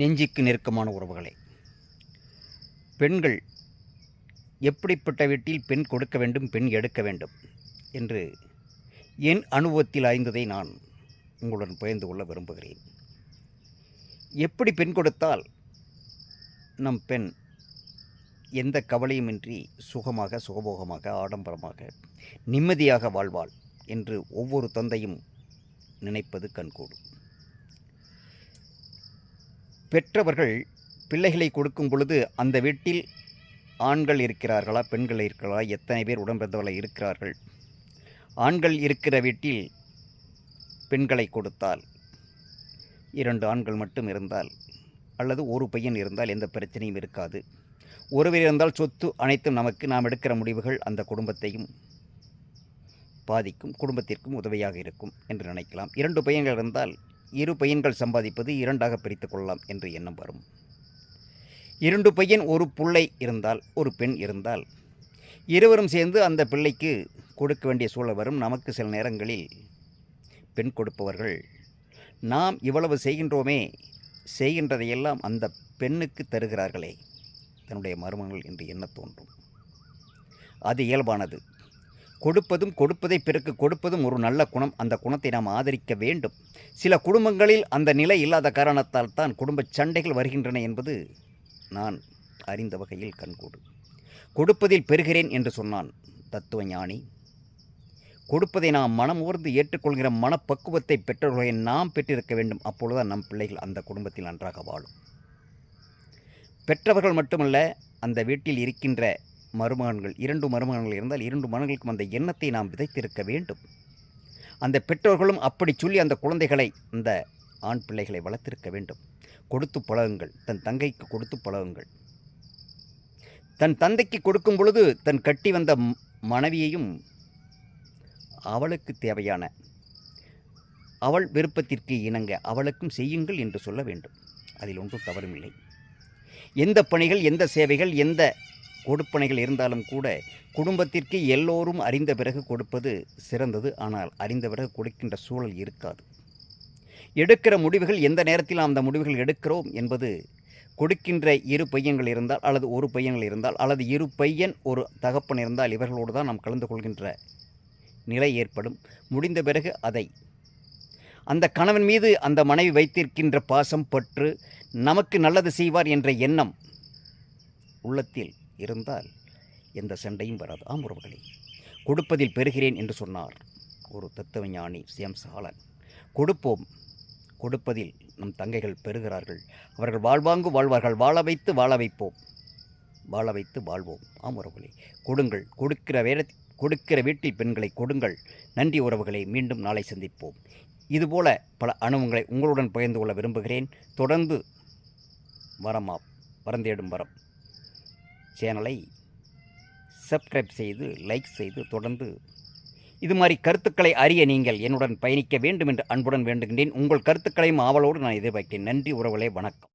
நெஞ்சுக்கு நெருக்கமான உறவுகளே. பெண்கள் எப்படிப்பட்ட வீட்டில் பெண் கொடுக்க வேண்டும் பெண் எடுக்க வேண்டும் என்று என் அனுபவத்தில் அறிந்ததை நான் உங்களுடன் பகிர்ந்து கொள்ள விரும்புகிறேன். எப்படி பெண் கொடுத்தால் நம் பெண் எந்த கவலையுமின்றி சுகமாக சுகபோகமாக ஆடம்பரமாக நிம்மதியாக வாழ்வாள் என்று ஒவ்வொரு தந்தையும் நினைப்பது கண்கூடு பெற்றவர்கள் பிள்ளைகளை கொடுக்கும் பொழுது அந்த வீட்டில் ஆண்கள் இருக்கிறார்களா பெண்கள் இருக்கிறார்களா எத்தனை பேர் உடன்பிறந்தவர்கள் இருக்கிறார்கள்? ஆண்கள் இருக்கிற வீட்டில் பெண்களை கொடுத்தால் இரண்டு ஆண்கள் மட்டும் இருந்தால் அல்லது ஒரு பையன் இருந்தால் எந்த பிரச்சனையும் இருக்காது. ஒருவர் இருந்தால் சொத்து அனைத்தும் நமக்கு நாம் எடுக்கிற முடிவுகள் அந்த குடும்பத்தையும் பாதிக்கும் குடும்பத்திற்கும் உதவியாக இருக்கும் என்று நினைக்கலாம். இரண்டு பையன்கள் இருந்தால் இரு பையன்கள் சம்பாதிப்பது இரண்டாக பிரித்து கொள்ளலாம் என்று எண்ணம் வரும். இரண்டு பையன் ஒரு பிள்ளை இருந்தால் ஒரு பெண் இருந்தால் இருவரும் சேர்ந்து அந்த பிள்ளைக்கு கொடுக்க வேண்டிய சூழல் வரும். நமக்கு சில நேரங்களில் பெண் கொடுப்பவர்கள் நாம் இவ்வளவு செய்கின்றோமே செய்கின்றதையெல்லாம் அந்த பெண்ணுக்கு தருகிறார்களே தன்னுடைய மருமகள் என்று எண்ண தோன்றும். அது இயல்பானது. கொடுப்பதும் கொடுப்பதை பிறகு கொடுப்பதும் ஒரு நல்ல குணம். அந்த குணத்தை நாம் ஆதரிக்க வேண்டும். சில குடும்பங்களில் அந்த நிலை இல்லாத காரணத்தால் தான் குடும்ப சண்டைகள் வருகின்றன என்பது நான் அறிந்த வகையில் கண்கூடு. கொடுப்பதில் பெறுகிறேன் என்று சொன்னான் தத்துவ ஞானி. கொடுப்பதை நாம் மனம் ஊர்ந்து ஏற்றுக்கொள்கிற மனப்பக்குவத்தை பெற்றவர்களை நாம் பெற்றிருக்க வேண்டும். அப்பொழுதுதான் நம் பிள்ளைகள் அந்த குடும்பத்தில் நன்றாக வாழும். பெற்றவர்கள் மட்டுமல்ல அந்த வீட்டில் இருக்கின்ற மருமகன்கள் இரண்டு மருமகன்கள் இருந்தால் இரண்டு மகன்களுக்கும் அந்த எண்ணத்தை நாம் விதைத்திருக்க வேண்டும். அந்த பெற்றோர்களும் அப்படி சொல்லி அந்த குழந்தைகளை அந்த ஆண் பிள்ளைகளை வளர்த்திருக்க வேண்டும். கொடுத்து பழகுங்கள். தன் தங்கைக்கு கொடுத்து பழகுங்கள். தன் தந்தைக்கு கொடுக்கும் பொழுது தன் கட்டி வந்த மனைவியையும் அவளுக்கு தேவையான அவள் விருப்பத்திற்கு இணங்க அவளுக்கும் செய்யுங்கள் என்று சொல்ல வேண்டும். அதில் ஒன்றும் தவறுமில்லை. எந்த பணிகள் எந்த சேவைகள் எந்த கொடுப்பனைகள் இருந்தாலும் கூட குடும்பத்திற்கு எல்லோரும் அறிந்த பிறகு கொடுப்பது சிறந்தது. ஆனால் அறிந்த பிறகு கொடுக்கின்ற சூழல் இருக்காது. எடுக்கிற முடிவுகள் எந்த நேரத்தில் அந்த முடிவுகள் எடுக்கிறோம் என்பது கொடுக்கின்ற இரு பையன்கள் இருந்தால் அல்லது ஒரு பையன்கள் இருந்தால் அல்லது இரு பையன் ஒரு தகப்பன் இருந்தால் இவர்களோடு தான் நாம் கலந்து கொள்கின்ற நிலை ஏற்படும். முடிந்த பிறகு அதை அந்த கணவன் மீது அந்த மனைவி வைத்திருக்கின்ற பாசம் பற்று நமக்கு நல்லது செய்வார் என்ற எண்ணம் உள்ளத்தில் இருந்தால் எந்த சண்டையும் வராது. ஆம் உறவுகளே கொடுப்பதில் பெறுகிறேன் என்று சொன்னார் ஒரு தத்துவ ஞானி சிஎம் சாலன். கொடுப்போம் கொடுப்பதில் நம் தங்கைகள் பெறுகிறார்கள். அவர்கள் வாழ்வாங்கு வாழ்வார்கள். வாழ வைத்து வாழ வைப்போம். வாழ வைத்து வாழ்வோம். ஆம் உறவுகளே கொடுங்கள். கொடுக்கிற வேலை கொடுக்கிற வீட்டில் பெண்களை கொடுங்கள். நன்றி உறவுகளை மீண்டும் நாளை சந்திப்போம். இதுபோல பல அனுபவங்களை உங்களுடன் பகிர்ந்து கொள்ள விரும்புகிறேன். தொடர்ந்து வரமா வரந்தேடும் வரம். சேனலை சப்ஸ்கிரைப் செய்து லைக் செய்து தொடர்ந்து இது மாதிரி கருத்துக்களை அறிய நீங்கள் என்னுடன் பயணிக்க வேண்டும் என்று அன்புடன் வேண்டுகின்றேன். உங்கள் கருத்துக்களையும் ஆவலோடு நான் எதிர்பார்க்கிறேன். நன்றி உறவுகளே வணக்கம்.